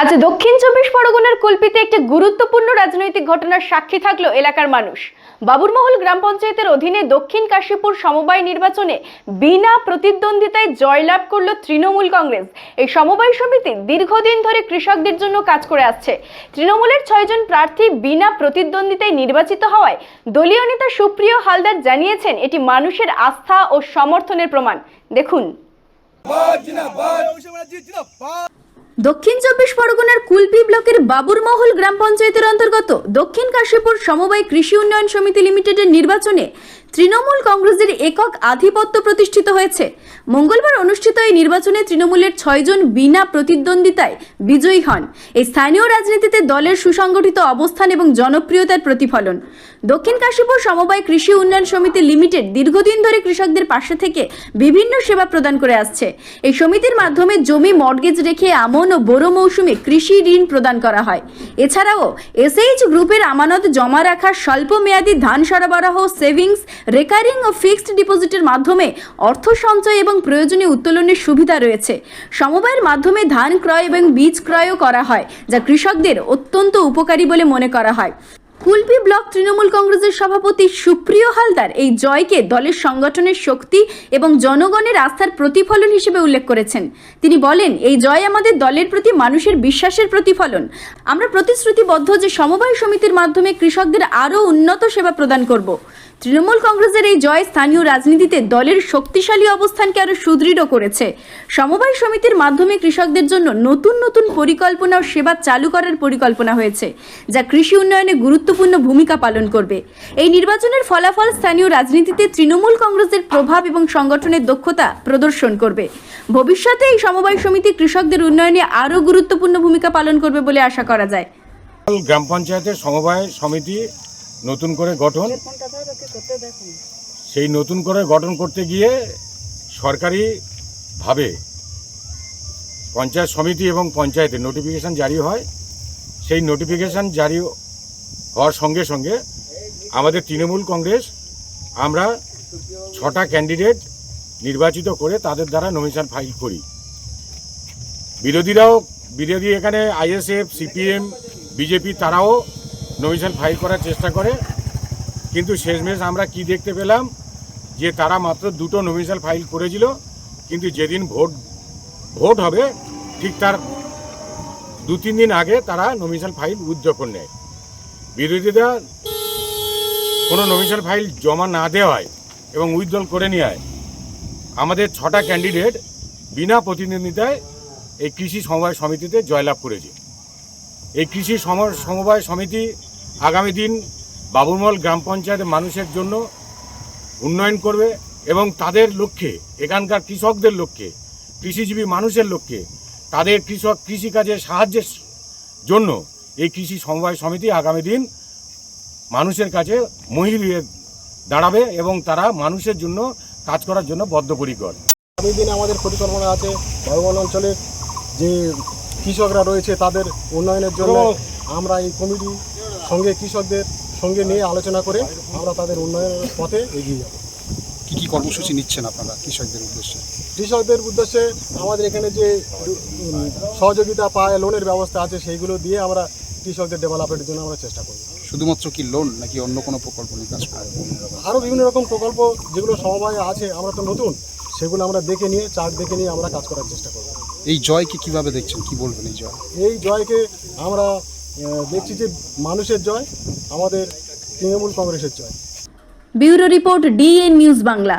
আজ দক্ষিণ চব্বিশ পরগনার কুলপিতে একটি গুরুত্বপূর্ণ রাজনৈতিক ঘটনার সাক্ষী থাকল এলাকার মানুষ। বাবুরমহল গ্রাম পঞ্চায়েতের অধীনে দক্ষিণ কাশীপুর সমবায় নির্বাচনে বিনা প্রতিদ্বন্দ্বিতায় জয়লাভ করল তৃণমূল কংগ্রেস। এই সমবায় সমিতি দীর্ঘদিন ধরে কৃষকদের জন্য কাজ করে আসছে। তৃণমূলের ছয়জন প্রার্থী বিনা প্রতিদ্বন্দ্বিতায় নির্বাচিত হওয়ায় দলীয় নেতা সুপ্রিয় হালদার জানিয়েছেন, এটি মানুষের আস্থা ও সমর্থনের প্রমাণ। দেখুন। দক্ষিণ চব্বিশ পরগনার কুলপি ব্লকের বাবুরমহল গ্রাম পঞ্চায়েতের অন্তর্গত দক্ষিণ কাশীপুর সমবায় কৃষি উন্নয়ন সমিতি লিমিটেডের নির্বাচনে তৃণমূল কংগ্রেসের একক আধিপত্য প্রতিষ্ঠিত হয়েছে। মঙ্গলবার অনুষ্ঠিত এই নির্বাচনে তৃণমূলের ছয়জন বিনা প্রতিদ্বন্দ্বিতায় বিজয়ী হন। এই স্থানীয় রাজনীতিতে দলের সুসংগঠিত অবস্থান এবং জনপ্রিয়তার প্রতিফলন। দক্ষিণ কাশীপুর সমবায় কৃষি উন্নয়ন সমিতি লিমিটেড দীর্ঘদিন ধরে কৃষকদের পাশে থেকে বিভিন্ন সেবা প্রদান করে আসছে। এই সমিতির মাধ্যমে জমি মর্গেজ রেখে আমন ও বোরো মৌসুমে কৃষি ঋণ প্রদান করা হয়। এছাড়াও এসএইচ গ্রুপের আমানত জমা রাখার স্বল্প মেয়াদী ধান সরবরাহ, সেভিংস, রেকারিং ও ফিক্সড ডিপোজিটের মাধ্যমে অর্থ সঞ্চয় এবং প্রয়োজনীয় উত্তোলনের সুবিধা রয়েছে। সমবায়ের মাধ্যমে ধান ক্রয় এবং বীজ ক্রয়ও করা হয়, যা কৃষকদের অত্যন্ত উপকারী বলে মনে করা হয়। কুলপি ব্লক তৃণমূল কংগ্রেসের সভাপতি সুপ্রিয় হালদার এই জয়কে দলের সংগঠনের শক্তি এবং জনগণের আস্থার প্রতিফলন হিসেবে উল্লেখ করেছেন। তিনি বলেন, এই জয় আমাদের দলের প্রতি মানুষের বিশ্বাসের প্রতিফলন। আমরা প্রতিশ্রুতিবদ্ধ যে সমবায় সমিতির মাধ্যমে কৃষকদের আরও উন্নত সেবা প্রদান করব। তৃণমূল কংগ্রেসের এই জয় স্থানীয় রাজনীতিতে দলের শক্তিশালী অবস্থানকে আরও সুদৃঢ় করেছে। সমবায় সমিতির মাধ্যমে কৃষকদের জন্য নতুন নতুন পরিকল্পনা ও সেবা চালু করার পরিকল্পনা হয়েছে, যা কৃষি উন্নয়নে গুরুত্বপূর্ণ ভূমিকা পালন করবে। এই নির্বাচনের ফলাফল স্থানীয় রাজনীতিতে তৃণমূল কংগ্রেসের প্রভাব এবং সংগঠনের দক্ষতা প্রদর্শন করবে। ভবিষ্যতে এই সমবায় সমিতি কৃষকদের উন্নয়নে আরও গুরুত্বপূর্ণ ভূমিকা পালন করবে বলে আশা করা যায়। গ্রাম পঞ্চায়েতের সমবায় সমিতি নতুন করে গঠন সেই নতুন করে গঠন করতে গিয়ে সরকারিভাবে পঞ্চায়েত সমিতি এবং পঞ্চায়েতের নোটিফিকেশান জারি হয়। সেই নোটিফিকেশান জারি হওয়ার সঙ্গে সঙ্গে আমাদের তৃণমূল কংগ্রেস আমরা ছটা ক্যান্ডিডেট নির্বাচিত করে তাদের দ্বারা নমিনেশন ফাইল করি। বিরোধীরাও, বিরোধী এখানে আইএসএফ সিপিএম বিজেপি তারাও নমিনেশন ফাইল করার চেষ্টা করে। কিন্তু শেষমেশ আমরা কি দেখতে পেলাম? যে তারা মাত্র দুটো নমিনেশন ফাইল করেছিল, কিন্তু যেদিন ভোট ভোট হবে, ঠিক তার দু, তিন দিন আগে তারা নমিনেশন ফাইল উদ্যাপন নেয়। বিরোধীরা কোনো নমিনেশন ফাইল জমা না দেওয়ায় এবং উইথড্রল করে নেওয়ায় আমাদের ছটা ক্যান্ডিডেট বিনা প্রতিদ্বন্দ্বিতায় এই কৃষি সমবায় সমিতিতে জয়লাভ করেছে। এই কৃষি সম- সমবায় সমিতি আগামী দিন বাবুরমল গ্রাম পঞ্চায়েতের মানুষের জন্য উন্নয়ন করবে এবং তাদের লক্ষ্যে এখানকার কৃষকদের লক্ষ্যে কৃষিজীবী মানুষের লক্ষ্যে তাদের কৃষক কৃষিকাজে সাহায্যের জন্য এই কৃষি সমবায় সমিতি আগামী দিন মানুষের কাছে মহিলিয়ে দাঁড়াবে এবং তারা মানুষের জন্য কাজ করার জন্য বদ্ধপরিকর। আগামী দিনে আমাদের পরিকল্পনা আছে বায়ুবন অঞ্চলের যে কৃষকরা রয়েছে তাদের উন্নয়নের জন্য আমরা এই কমিটি সঙ্গে কৃষকদের সঙ্গে নিয়ে আলোচনা করে আমরা তাদের উন্নয়নের পথে এগিয়ে যাব। কি কি কর্মসূচি নিচ্ছেন আপনারা কৃষকদের উদ্দেশ্যে? কৃষকদের উদ্দেশ্যে আমাদের এখানে যে সহযোগিতা পায় লোনের ব্যবস্থা আছে সেইগুলো দিয়ে আমরা কৃষকদের ডেভেলপমেন্টের জন্য আমরা চেষ্টা করব। শুধুমাত্র কি লোন নাকি অন্য কোনো প্রকল্প নিয়ে কাজ আরও বিভিন্ন রকম প্রকল্প যেগুলো সমবায় আছে আমরা তো নতুন সেগুলো আমরা দেখে নিয়ে চার্ট দেখে নিয়ে আমরা কাজ করার চেষ্টা করব। এই জয়কে কীভাবে দেখছেন? কি বলবেন এই জয়? এই জয়কে আমরা দেখছি যে মানুষের জয় আমাদের তৃণমূল কংগ্রেসের জয়। Bureau report DN news Bangla.